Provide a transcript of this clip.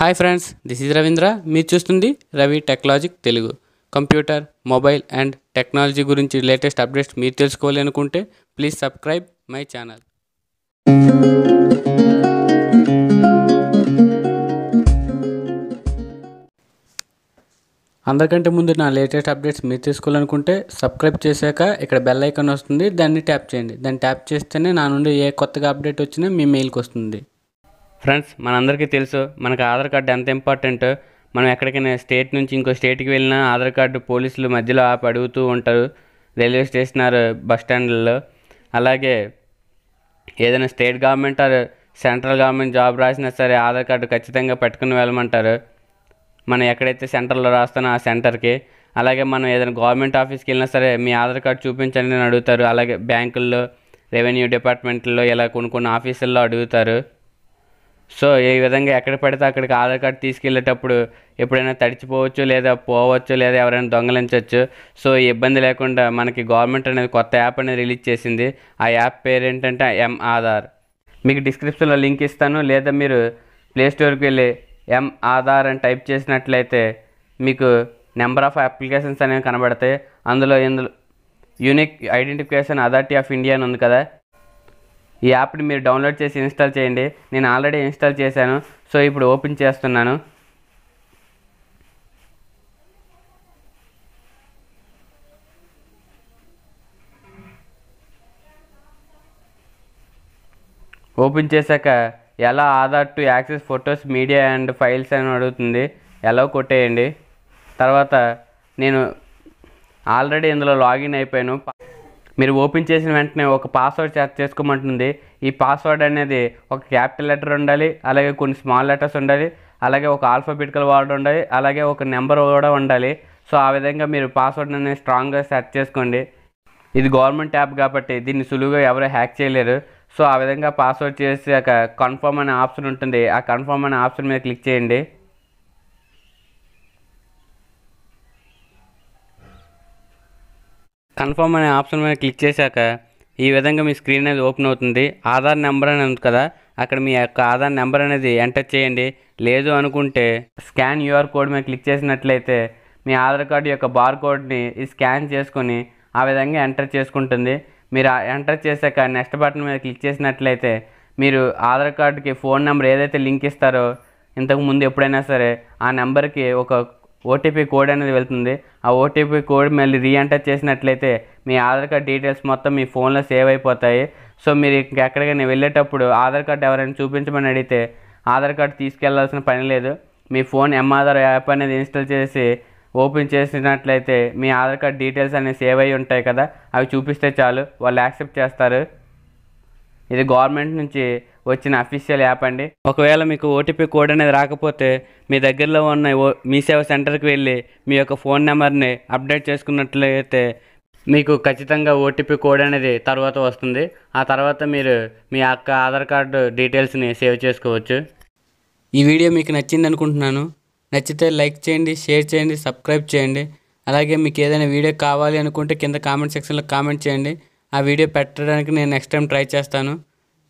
Hi friends this is Ravindra. మీరు చూస్తుంది Ravi technologic Telugu. Computer mobile and technology గురించి latest updates మీరు తెలుసుకోవాలి అనుకుంటే ప్లీజ్ సబ్స్క్రైబ్ మై ఛానల్. అందరికంటే ముందు నా లేటెస్ట్ అప్డేట్స్ మీరు తీసుకోవాలనుకుంటే సబ్స్క్రైబ్ చేశాక ఇక్కడ బెల్ ఐకాన్ వస్తుంది దాన్ని ట్యాప్ చేయండి. దాన్ని ట్యాప్ చేస్తేనే నా నుండి ఏ కొత్తగా అప్డేట్ వచ్చినా మీ మెయిల్కి వస్తుంది. ఫ్రెండ్స్ మనందరికీ తెలుసు మనకు ఆధార్ కార్డు ఎంత ఇంపార్టెంట్. మనం ఎక్కడికైనా స్టేట్ నుంచి ఇంకో స్టేట్కి వెళ్ళినా ఆధార్ కార్డు పోలీసులు మధ్యలో ఆపి అడుగుతూ ఉంటారు రైల్వే స్టేషన్ ఆర్ బస్ స్టాండ్లలో. అలాగే ఏదైనా state government or central government job రాసినా సరే ఆధార్ కార్డు ఖచ్చితంగా పెట్టుకుని వెళ్ళమంటారు. మనం ఎక్కడైతే సెంటర్లో రాస్తానో ఆ సెంటర్కి. అలాగే మనం ఏదైనా గవర్నమెంట్ ఆఫీస్కి వెళ్ళినా సరే మీ ఆధార్ కార్డు చూపించండి అని అడుగుతారు. అలాగే బ్యాంకుల్లో రెవెన్యూ డిపార్ట్మెంట్లో ఇలా కొన్ని కొన్ని ఆఫీసుల్లో అడుగుతారు. సో ఈ విధంగా ఎక్కడ పడితే అక్కడికి ఆధార్ కార్డు తీసుకెళ్ళేటప్పుడు ఎప్పుడైనా తడిచిపోవచ్చు లేదా పోవచ్చు లేదా ఎవరైనా దొంగలించవచ్చు సో ఈ ఇబ్బంది లేకుండా మనకి గవర్నమెంట్ అనేది కొత్త యాప్ అనేది రిలీజ్ చేసింది. ఆ యాప్ పేరు ఏంటంటే ఎం ఆధార్. మీకు డిస్క్రిప్షన్లో లింక్ ఇస్తాను. లేదా మీరు ప్లే స్టోర్కి వెళ్ళి ఎం ఆధార్ అని టైప్ చేసినట్లయితే మీకు నెంబర్ ఆఫ్ అప్లికేషన్స్ అనేవి కనబడతాయి. అందులో ఇందులో unique identification authority of India అని ఉంది కదా. ఈ యాప్ని మీరు డౌన్లోడ్ చేసి ఇన్స్టాల్ చేయండి. నేను ఆల్రెడీ ఇన్స్టాల్ చేశాను. సో ఇప్పుడు ఓపెన్ చేస్తున్నాను. ఓపెన్ చేశాక ఎలా Aadhaar to access photos media and files అని అడుగుతుంది. ఎలా కొట్టేయండి. తర్వాత నేను ఆల్రెడీ ఇందులో లాగిన్ అయిపోయాను. మీరు ఓపెన్ చేసిన వెంటనే ఒక పాస్వర్డ్ సెట్ చేసుకోమంటుంది. ఈ పాస్వర్డ్ అనేది ఒక క్యాపిటల్ లెటర్ ఉండాలి అలాగే కొన్ని స్మాల్ లెటర్స్ ఉండాలి అలాగే ఒక ఆల్ఫాబెటికల్ వర్డ్ ఉండాలి అలాగే ఒక నెంబర్ కూడా ఉండాలి. సో ఆ విధంగా మీరు పాస్వర్డ్ అనేది స్ట్రాంగ్గా సెట్ చేసుకోండి. ఇది గవర్నమెంట్ యాప్ కాబట్టి దీన్ని సులువుగా ఎవరు హ్యాక్ చేయలేరు. సో ఆ విధంగా పాస్వర్డ్ చేసాక కన్ఫర్మ్ అనే ఆప్షన్ ఉంటుంది. ఆ కన్ఫర్మ్ అనే ఆప్షన్ మీద క్లిక్ చేయండి. కన్ఫర్మ్ అనే ఆప్షన్ మీద క్లిక్ చేశాక ఈ విధంగా మీ స్క్రీన్ అనేది ఓపెన్ అవుతుంది. ఆధార్ నెంబర్ అనేది ఉంది కదా అక్కడ మీ యొక్క ఆధార్ నెంబర్ అనేది ఎంటర్ చేయండి. లేదు అనుకుంటే స్కాన్ యూఆర్ కోడ్ మీద క్లిక్ చేసినట్లయితే మీ ఆధార్ కార్డు యొక్క బార్ కోడ్ని స్కాన్ చేసుకొని ఆ విధంగా ఎంటర్ చేసుకుంటుంది. మీరు ఎంటర్ చేశాక నెక్స్ట్ బటన్ మీద క్లిక్ చేసినట్లయితే మీరు ఆధార్ కార్డుకి ఫోన్ నెంబర్ ఏదైతే లింక్ ఇస్తారో ఇంతకు ముందు ఎప్పుడైనా సరే ఆ నెంబర్కి ఒక ఓటీపీ కోడ్ అనేది వెళ్తుంది. ఆ ఓటీపీ కోడ్ మళ్ళీ రీఎంటర్ చేసినట్లయితే మీ ఆధార్ కార్డ్ డీటెయిల్స్ మొత్తం మీ ఫోన్లో సేవ్ అయిపోతాయి. సో మీరు ఎక్కడికైనా వెళ్ళేటప్పుడు ఆధార్ కార్డ్ ఎవరైనా చూపించమని అడిగితే ఆధార్ కార్డ్ తీసుకెళ్ళాల్సిన పని లేదు. మీ ఫోన్ ఎంఆధార్ యాప్ అనేది ఇన్స్టాల్ చేసి ఓపెన్ చేసినట్లయితే మీ ఆధార్ కార్డ్ డీటెయిల్స్ అనేవి సేవ్ అయి ఉంటాయి కదా. అవి చూపిస్తే చాలు. వాళ్ళు యాక్సెప్ట్ చేస్తారు. ఇది గవర్నమెంట్ నుంచి వచ్చిన అఫీషియల్ యాప్ అండి. ఒకవేళ మీకు ఓటీపీ కోడ్ అనేది రాకపోతే మీ దగ్గరలో ఉన్న ఓ మీ సేవ సెంటర్కి వెళ్ళి మీ యొక్క ఫోన్ నెంబర్ని అప్డేట్ చేసుకున్నట్లయితే మీకు ఖచ్చితంగా ఓటీపీ కోడ్ అనేది తర్వాత వస్తుంది. ఆ తర్వాత మీరు మీ యొక్క ఆధార్ కార్డు డీటెయిల్స్ని సేవ్ చేసుకోవచ్చు. ఈ వీడియో మీకు నచ్చింది అనుకుంటున్నాను. నచ్చితే లైక్ చేయండి షేర్ చేయండి సబ్స్క్రైబ్ చేయండి. అలాగే మీకు ఏదైనా వీడియో కావాలి అనుకుంటే కింద కామెంట్ సెక్షన్లో కామెంట్ చేయండి. ఆ వీడియో పెట్టడానికి నేను నెక్స్ట్ టైం ట్రై చేస్తాను.